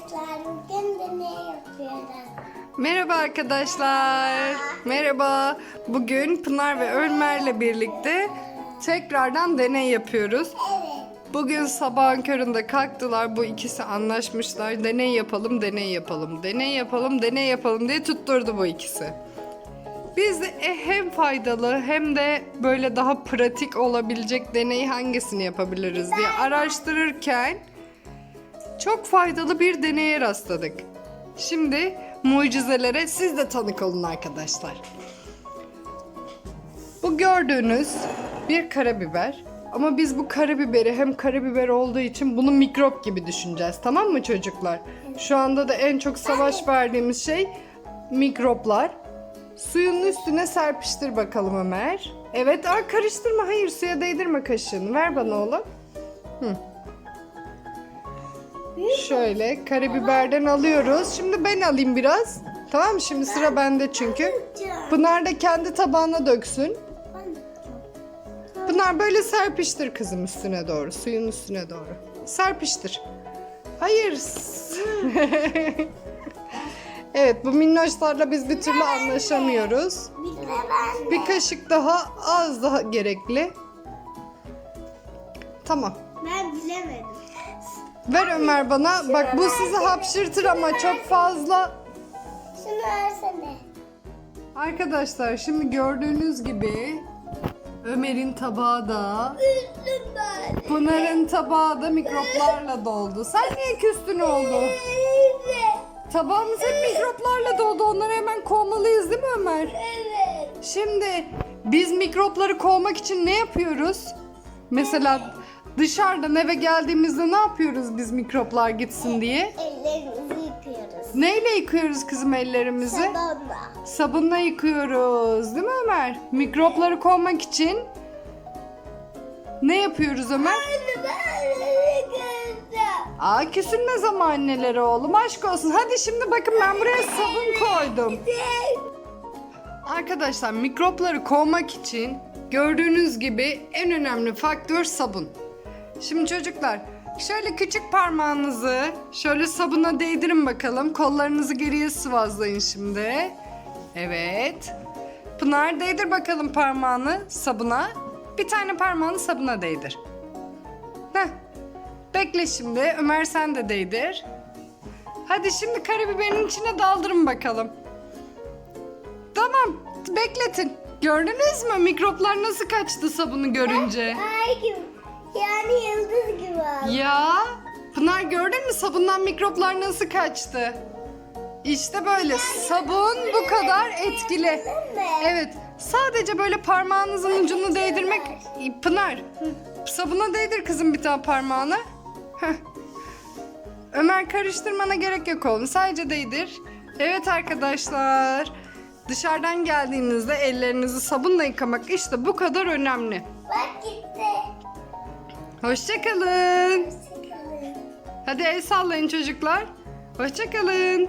arkadaşlar. Bugün deney yapıyoruz. Merhaba arkadaşlar. Merhaba. Bugün Pınar ve Ölmer'le birlikte tekrardan deney yapıyoruz. Evet. Bugün sabahın köründe kalktılar. Bu ikisi anlaşmışlar. Deney yapalım, deney yapalım. Deney yapalım, deney yapalım diye tutturdu bu ikisi. Biz de e, hem faydalı hem de böyle daha pratik olabilecek deneyi hangisini yapabiliriz diye araştırırken çok faydalı bir deneye rastladık. Şimdi mucizelere siz de tanık olun arkadaşlar. Bu gördüğünüz bir karabiber. Ama biz bu karabiberi hem karabiber olduğu için bunu mikrop gibi düşüneceğiz. Tamam mı çocuklar? Şu anda da en çok savaş verdiğimiz şey mikroplar. Suyun üstüne serpiştir bakalım Ömer. Evet, aa, karıştırma. Hayır, suya değdirme kaşığını. Ver bana oğlum. Hı. Şöyle karabiberden alıyoruz. Şimdi ben alayım biraz. Tamam mı? Şimdi sıra bende çünkü. Pınar da kendi tabağına döksün. Pınar böyle serpiştir kızım üstüne doğru. Suyun üstüne doğru. Serpiştir. Hayır. evet bu minnoşlarla biz bir türlü anlaşamıyoruz. Bir kaşık daha az daha gerekli. Tamam. Ben bilemedim. Ver Ömer bana. Bak bu sizi hapşırtır ama çok fazla. Şunu versene. Arkadaşlar şimdi gördüğünüz gibi Ömer'in tabağı da. Pınar'ın tabağı da mikroplarla doldu. Sen niye küstün oldu? Tabağımız hep mikroplarla doldu. Onları hemen kovmalıyız değil mi Ömer? Evet. Şimdi biz mikropları kovmak için ne yapıyoruz? Mesela dışarıdan eve geldiğimizde ne yapıyoruz biz mikroplar gitsin diye? Ellerimizi yıkıyoruz. Neyle yıkıyoruz kızım ellerimizi? Sabunla. Sabunla yıkıyoruz değil mi Ömer? Mikropları kovmak için ne yapıyoruz Ömer? Aa küsülmez ama annelere oğlum aşk olsun. Hadi şimdi bakın ben buraya sabun koydum. Arkadaşlar mikropları kovmak için gördüğünüz gibi en önemli faktör sabun. Şimdi çocuklar şöyle küçük parmağınızı şöyle sabuna değdirin bakalım. Kollarınızı geriye sıvazlayın şimdi. Evet. Pınar değdir bakalım parmağını sabuna. Bir tane parmağını sabuna değdir. Heh. Bekle şimdi. Ömer sen de değdir. Hadi şimdi karabiberin içine daldırın bakalım. Tamam. Bekletin. Gördünüz mü? Mikroplar nasıl kaçtı sabunu görünce? Ay. Yani yıldız gibi oldu. Ya Pınar gördün mü sabundan mikroplar nasıl kaçtı? İşte böyle sabun bu kadar etkili. Evet sadece böyle parmağınızın ucunu değdirmek Pınar sabuna değdir kızım bir tane parmağını. Heh. Ömer karıştırmana gerek yok oğlum sadece değdir. Evet arkadaşlar dışarıdan geldiğinizde ellerinizi sabunla yıkamak işte bu kadar önemli. Bak. Hoşçakalın. Hoşçakalın. Hadi el sallayın çocuklar. Hoşçakalın.